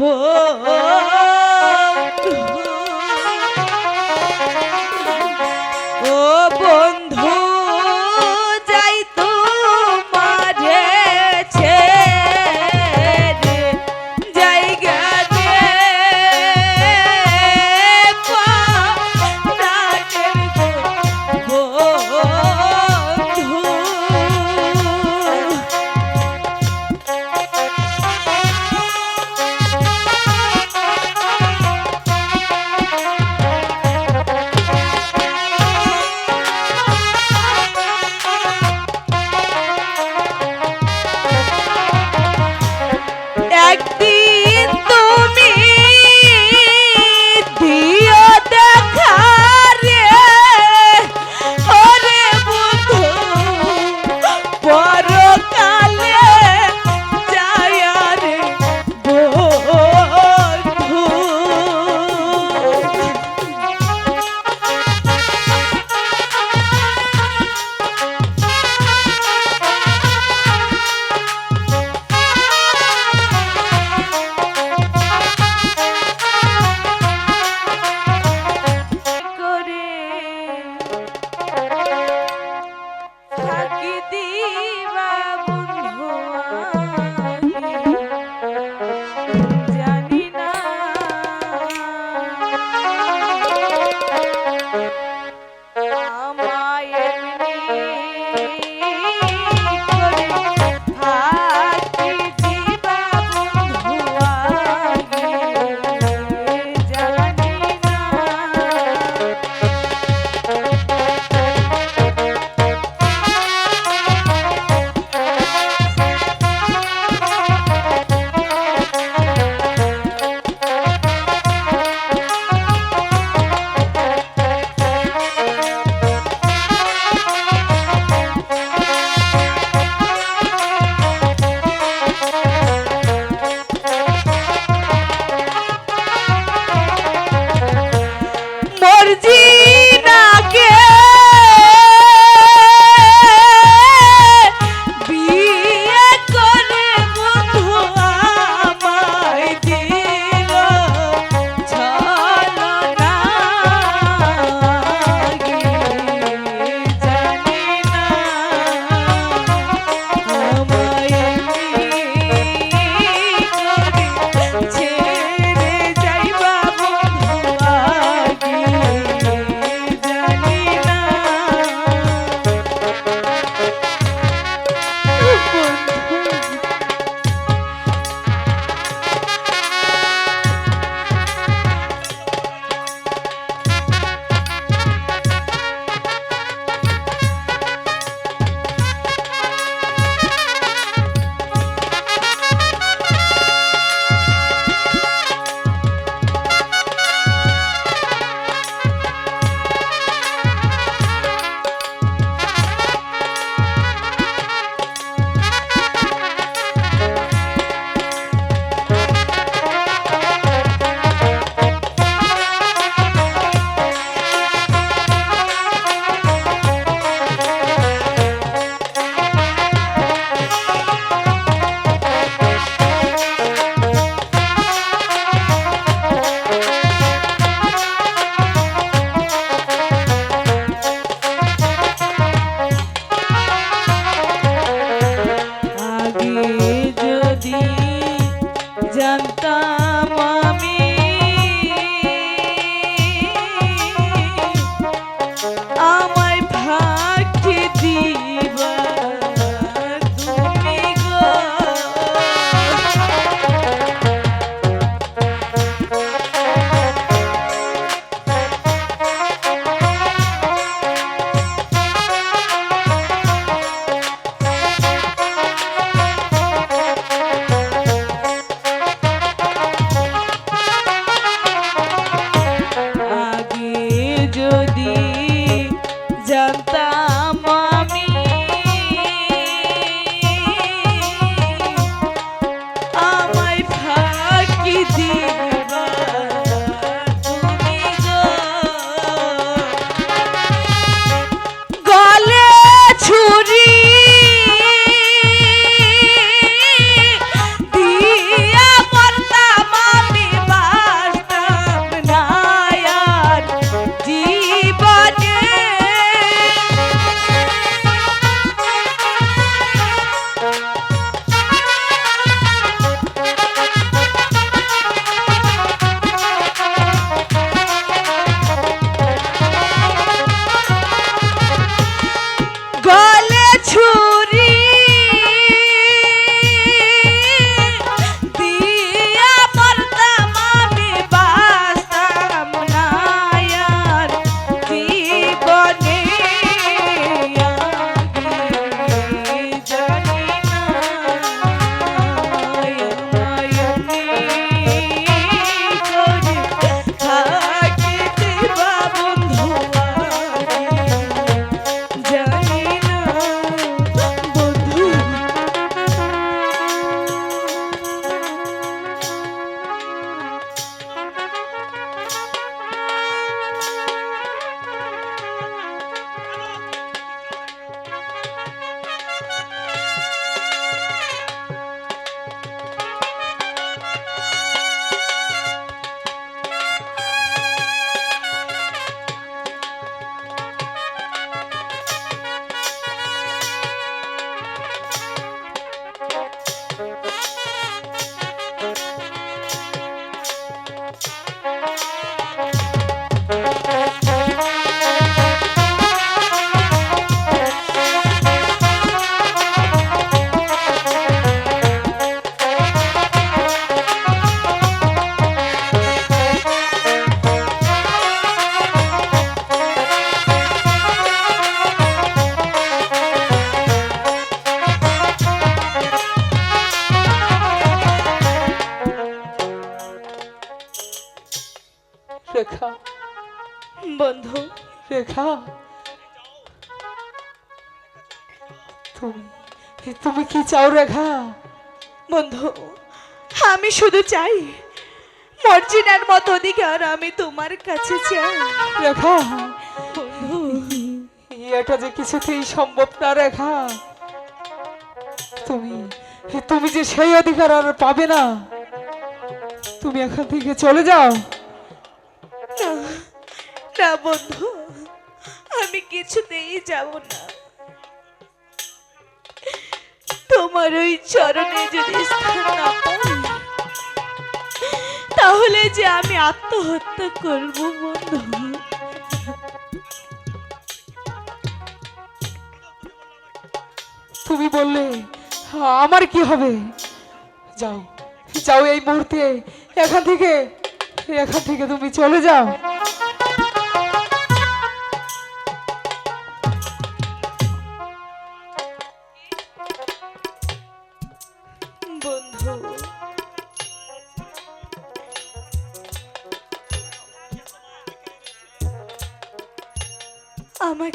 বন্ধু বন্ধু রেখা। তুমি তুমি কি চাও রেখা? বন্ধু আমি শুধু চাই মর্জিনার মতো অধিকার আমি তোমার কাছে চাই। রেখা বন্ধু। এটা যে কিছুতেই সম্ভব না রেখা। তুমি তুমি যে সেই অধিকার আর পাবে না তুমি এখান থেকে চলে যাও। না, বন্ধু, আমি কিছুতেই যাব না। তোমার ওই চরণে যদি তাহলে যে আমি আত্মহত্যা করব, বন্ধু। তুমি বললে, আমার কি হবে? যাও যাও এই মুহূর্তে, এখান থেকে এখান থেকে তুমি চলে যাও।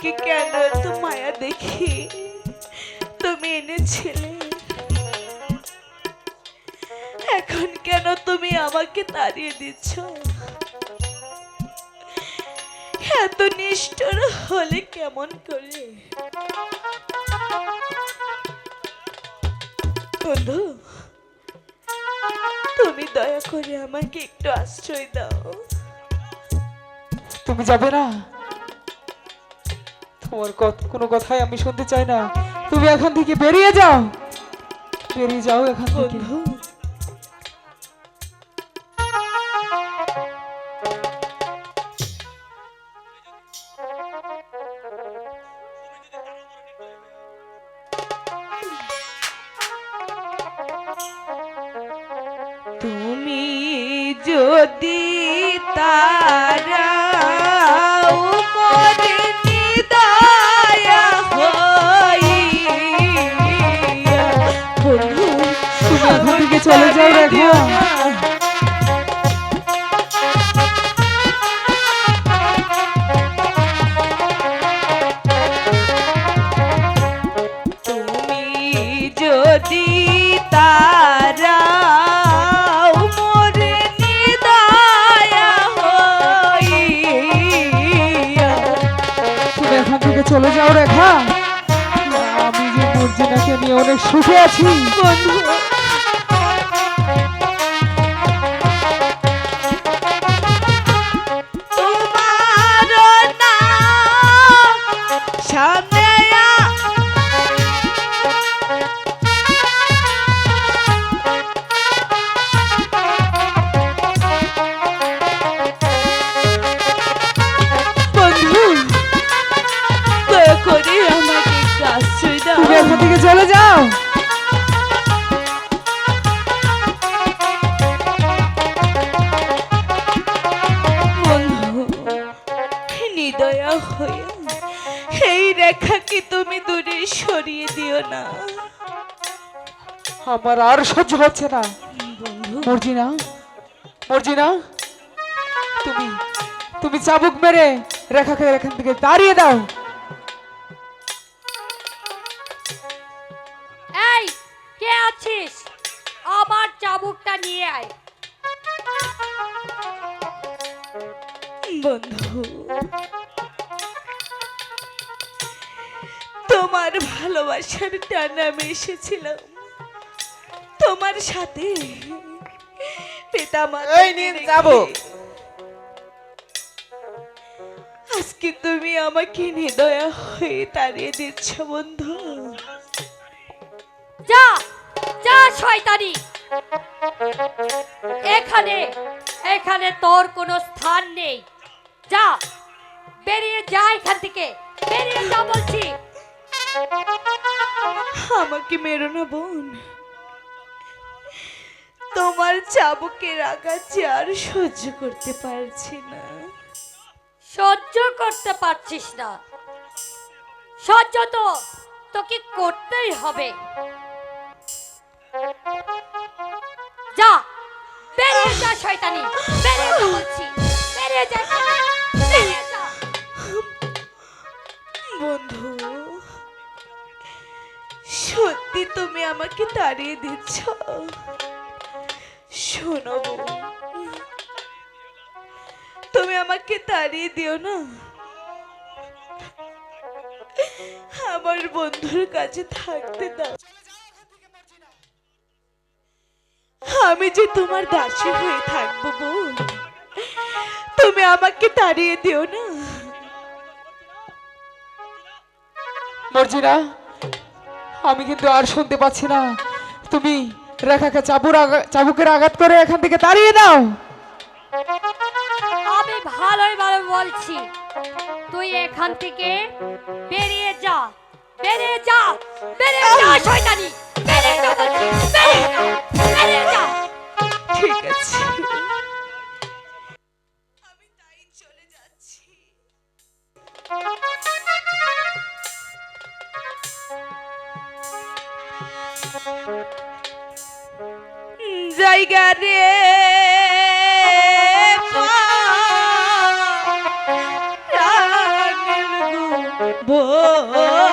আমাকে কেন এত মায়া দেখি? তুমি এনেছিলে। এখন কেন তুমি আমাকে তাড়িয়ে দিচ্ছ? এত নিষ্ঠুর হলে কেমন করে? বন্ধু, তুমি দয়া করে আমাকে একটু আশ্রয় দাও। তুমি যাবে না? তোমার কোনো কথাই আমি শুনতে চাই না। তুমি এখান থেকে বেরিয়ে যাও। বেরিয়ে যাও এখান থেকে। চলে যাও রেখা আমি যে মর্জিনাকে নিয়ে অনেক সুখে আছি। বন্ধু আমার আর সহ্য হচ্ছে না। বন্ধু। মর্জিনা মর্জিনা তুমি তুমি চাবুক মেরে রেখাকে এখান থেকে দাঁড়িয়ে দাও। এই কে আছিস? আমার চাবুকটা নিয়ে আয়। বন্ধু তোমার ভালোবাসার টানে আমি এসেছিলাম। তোমার সাথে এই নিন চাবুক। আজকে তুমি আমাকে হয়ে তাড়িয়ে দিচ্ছ বন্ধু। যা যা শয়তানি। এখানে এখানে তোর কোনো স্থান নেই। যা বেরিয়ে যা এখান থেকে। বেরিয়ে যা বলছি। আমাকে মেরো না বোন। তোমার চাবুকের আঘাত আর সহ্য করতে পারছি না। সহ্য করতে পারছিস না। সহ্য তো তোকে করতেই হবে। যা বেরিয়ে যা শয়তানি। বেরিয়ে যা বলছি। বেরিয়ে বেরিয়ে যা বেরিয়ে যা। বন্ধু সত্যি তুমি আমাকে তাড়িয়ে দিচ্ছ। শোনো, তুমি আমাকে তাড়িয়ে দিও না। আমার বন্ধুর কাছে থাকতে দাও। আমি যে তোমার দাসী হয়ে থাকব বউ তুমি আমাকে তাড়িয়ে দিও না। মর্জিনা, আমি কিন্তু আর শুনতে পাচ্ছি না। তুমি রেখাকে চাবুর চাবুকের আঘাত করে এখান থেকে তাড়িয়ে দাও। আমি ভালোই ভালো বলছি। তুই এখান থেকে বেরিয়ে যা। বেরিয়ে যা। বেরিয়ে যা শয়তানি। বেরিয়ে যা বেরিয়ে যা। বেরিয়ে যা। ঠিক আছে। জায়গা রে। ও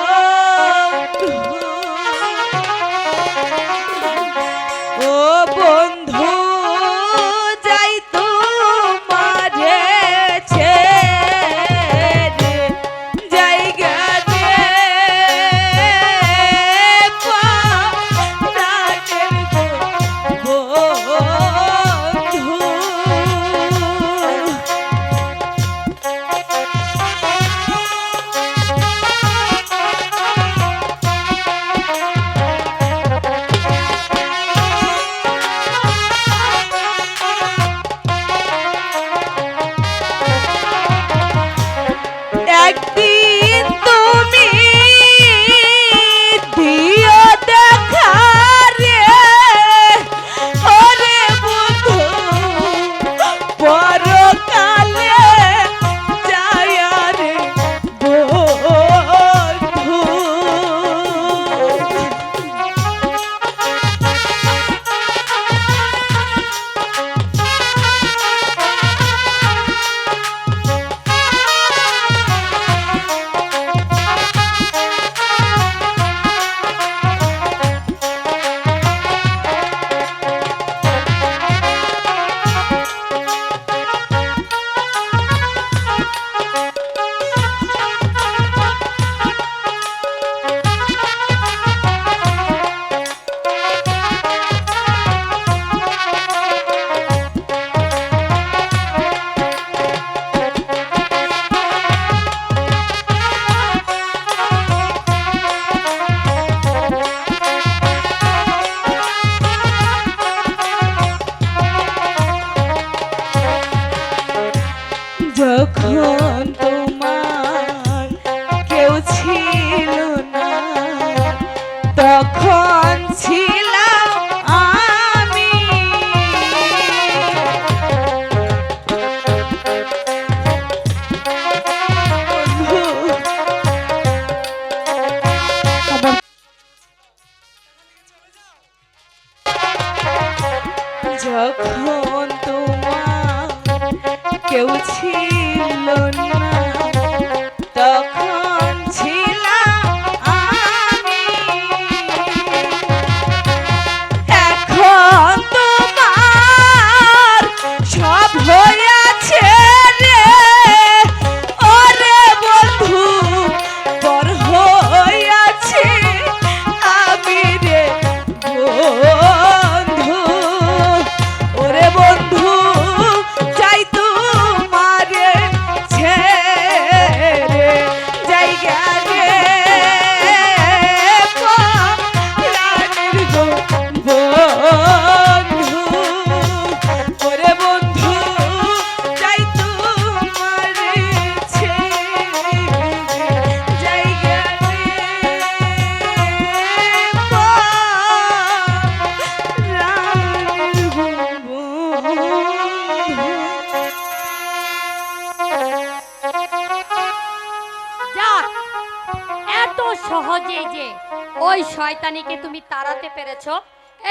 শয়তানিকে তুমি তাড়াতে পেরেছ?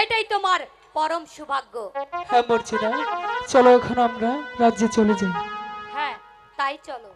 এটাই তোমার পরম সৌভাগ্য। হ্যাঁ মর্জিনা। চলো এখন আমরা রাজ্যে চলে যাই। হ্যাঁ তাই চলো।